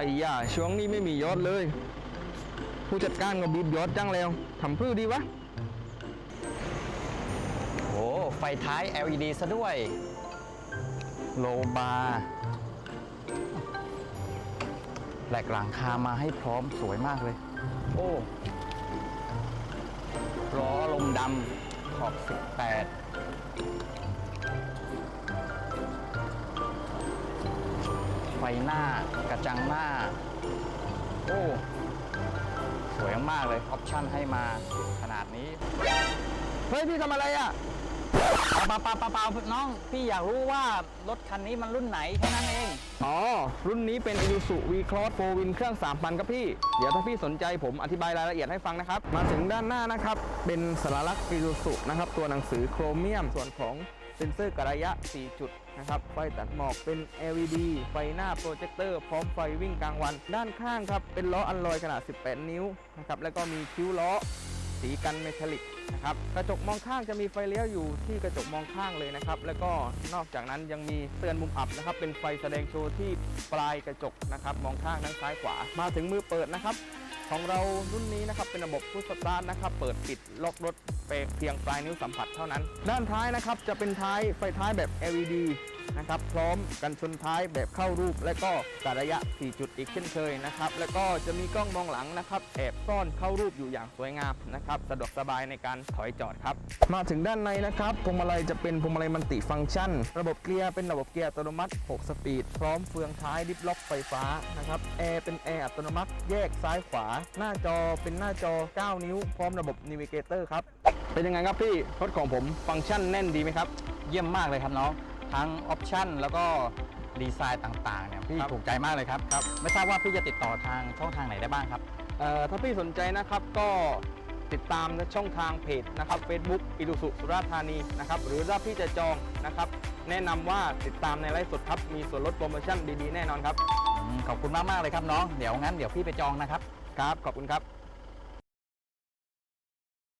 อ้ย่าช่วงนี้ไม่มียอดเลย ผู้จัดการก็บีบยอดจังแล้วทำเพื่อดีวะ โอ้ไฟท้าย LED ซะด้วย โลบาร์แหลกหลังคามาให้พร้อมสวยมากเลย โอ้ล้อลมดำขอบ 18 หน้ากระจังหน้า โอ้สวยมากเลยออปชั่นให้มาขนาดนี้ เฮ้ย พี่ทำอะไรอะเปล่าเปล่าเปล่าเปล่าน้อง พี่อยากรู้ว่ารถคันนี้มันรุ่นไหนแค่นั้นเอง อ๋อ รุ่นนี้เป็น Isuzu V-Cross 4 Win เครื่อง 3,000 ครับพี่ เดี๋ยวถ้าพี่สนใจผมอธิบายรายละเอียดให้ฟังนะครับ มาถึงด้านหน้านะครับ เป็นสัญลักษณ์ Isuzu นะครับ ตัวหนังสือโครเมียมส่วนของ เซ็นเซอร์กระยะ 4 จุดนะครับไฟตัดหมอกเป็น LED ไฟหน้าโปรเจคเตอร์พร้อมไฟวิ่งกลางวัน ด้านข้างครับเป็นล้ออัลลอยขนาด 18 นิ้วนะครับแล้วก็มีคิ้วล้อสีกันเมทัลลิกนะครับกระจกมองข้างจะมีไฟเลี้ยวอยู่ที่กระจกมองข้างเลยนะครับ แล้วก็นอกจากนั้นยังมีเตือนมุมอับนะครับ เป็นไฟแสดงโชว์ที่ปลายกระจกนะครับ มองข้างทั้งซ้ายขวามาถึงมือเปิดนะครับ ของเรารุ่นนี้นะครับเป็นระบบพุชสตาร์ทนะครับ เปิดปิดล็อกรถ เพียงปลายนิ้วสัมผัสเท่านั้น ด้านท้ายนะครับจะเป็นท้ายไฟท้ายแบบ LED นะครับ พร้อมกันชนท้ายแบบเข้ารูป และก็กระยะ 4 จุดอีกเช่นเคยนะครับ แล้วก็จะมีกล้องมองหลังนะครับแอบซ่อนเข้ารูปอยู่อย่างสวยงามนะครับ สะดวกสบายในการถอยจอดครับ มาถึงด้านในนะครับพวงมาลัยจะเป็นพวงมาลัยมัลติฟังก์ชัน ระบบเกียร์เป็นระบบเกียร์อัตโนมัติ 6 สปีด พร้อมเฟืองท้ายดิฟล็อกไฟฟ้านะครับแอร์เป็นแอร์อัตโนมัติแยกซ้ายขวา หน้าจอเป็นหน้าจอ 9 นิ้ว พร้อมระบบนิว g a เตอร์ครับเป็นยังไงครับพี่รถของผมฟังก์ชันแน่นดีไหมครับ เยี่ยมมากเลยครับน้อง ทั้งออปชั่นแล้วก็ดีไซน์ต่างๆเนี่ยพี่ครับถูกใจมากเลยครับครับ ไม่ทราบว่าพี่จะติดต่อทางช่องทางไหนได้บ้างครับ เอ่อถ้าพี่สนใจนะครับก็ติดตามในช่องทางเพจนะครับ Facebook อิรุสุสุราษฎร์ธานีนะครับหรือถ้าพี่จะจองนะครับ แนะนำว่าติดตามในไลฟ์สดครับ มีส่วนลดโปรโมชั่นดีๆ แน่นอนครับ อืมขอบคุณมาก ๆ เลยครับน้อง เดี๋ยวงั้นเดี๋ยวพี่ไปจองนะครับ ครับ ขอบคุณครับ